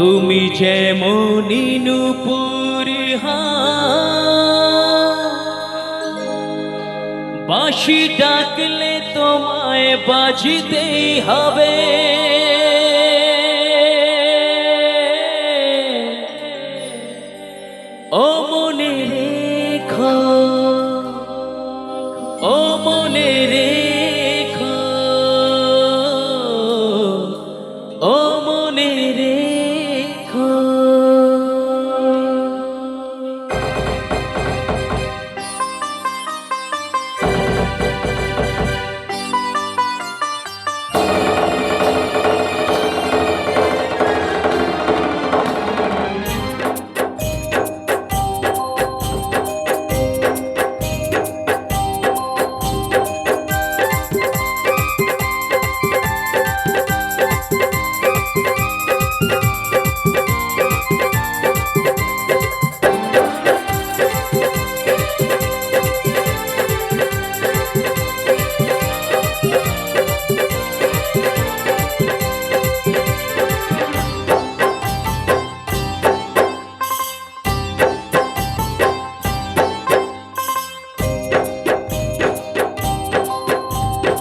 তুমি যে মনিনু নুপুর বাঁশি ডাকলে তোমায় বাজিতেই হবে।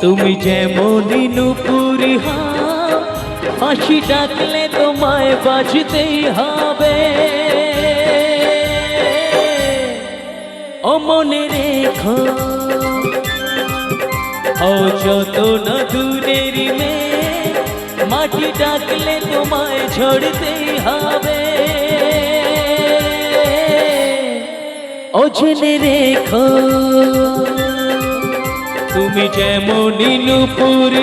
তুমি যে যেমন নুপুরি হাসি ডাকলে তোমায় বাজতেই হবে। ও মনে রেখো ও যত না দূরের মেয়ে মাটি ডাকলে তোমায় ঝড়তেই হবে। ও জেনে রেখো তুমি যেমন নুপুর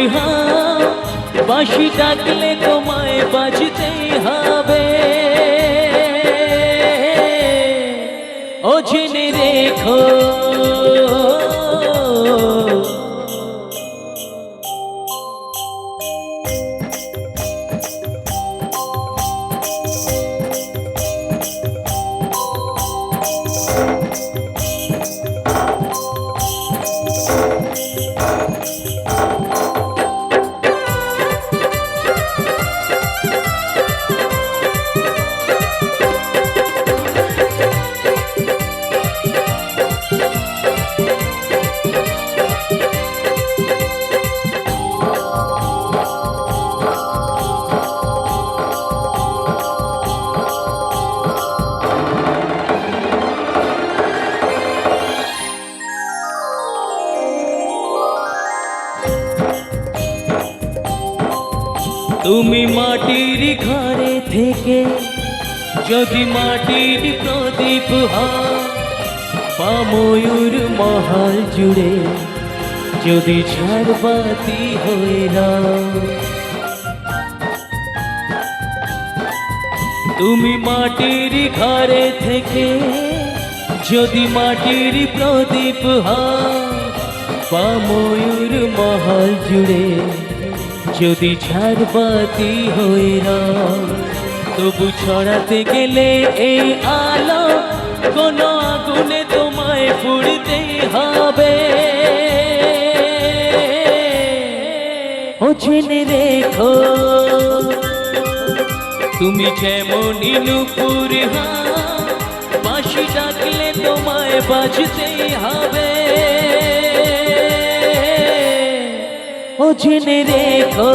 বাঁশি ডাকলে তোমায় বাজতেই হবে। ও জেনে রেখো তুমি মাটির ঘরে থেকে যদি মাটির প্রদীপ হয় বা ময়ূর মহাল জুড়ে যদি ঝাড়বাতি হয়ে তুমি মাটির ঘরে থেকে যদি মাটির প্রদীপ বা ময়ূর মহল জুড়ে যদি ঝাড়বাতি হয়ে তবু ছড়াতে গেলে এই আলো কোন আগুনে তোমায় পুড়তেই হবে। ও জেনে রেখো, তুমি যেমন নুপুর বাঁশি ডাকলে তোমায় বাজতেই হবে। ও জেনে রেখো।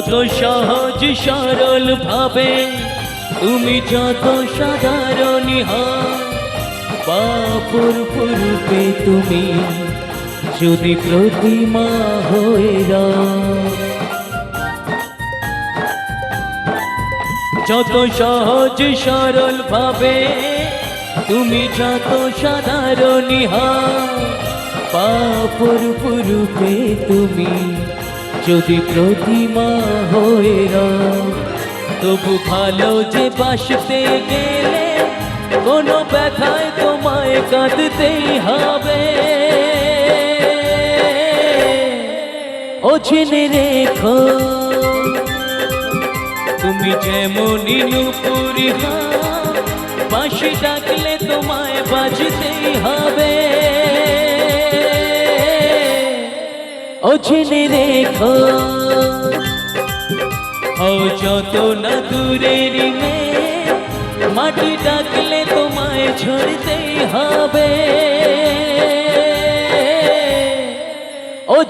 যত সহজ সরল ভাবে, তুমি যত সাধারণ বাপুর পূর্বে তুমি যদি প্রতিমা হয়ে যত সহজ সরল ভাবে, তুমি যত সাধারণ পাপর পুরুপে তুমি যদি প্রতিমা হয়ে তবু ভালো যে বাসতে গেলে কোনো ব্যথায় তোমায় কাঁদতেই হবে। ও রেখো, তুমি যেমনই নুপুরি বাঁশি ডাকলে তোমায় বাজতেই হবে। জেনে রেখো। ও যত না দূরের মেয়ে মাটি ডাকলে তোমায় ছড়তেই হবে।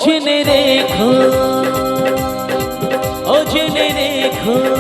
জেনে রেখো ও রেখো।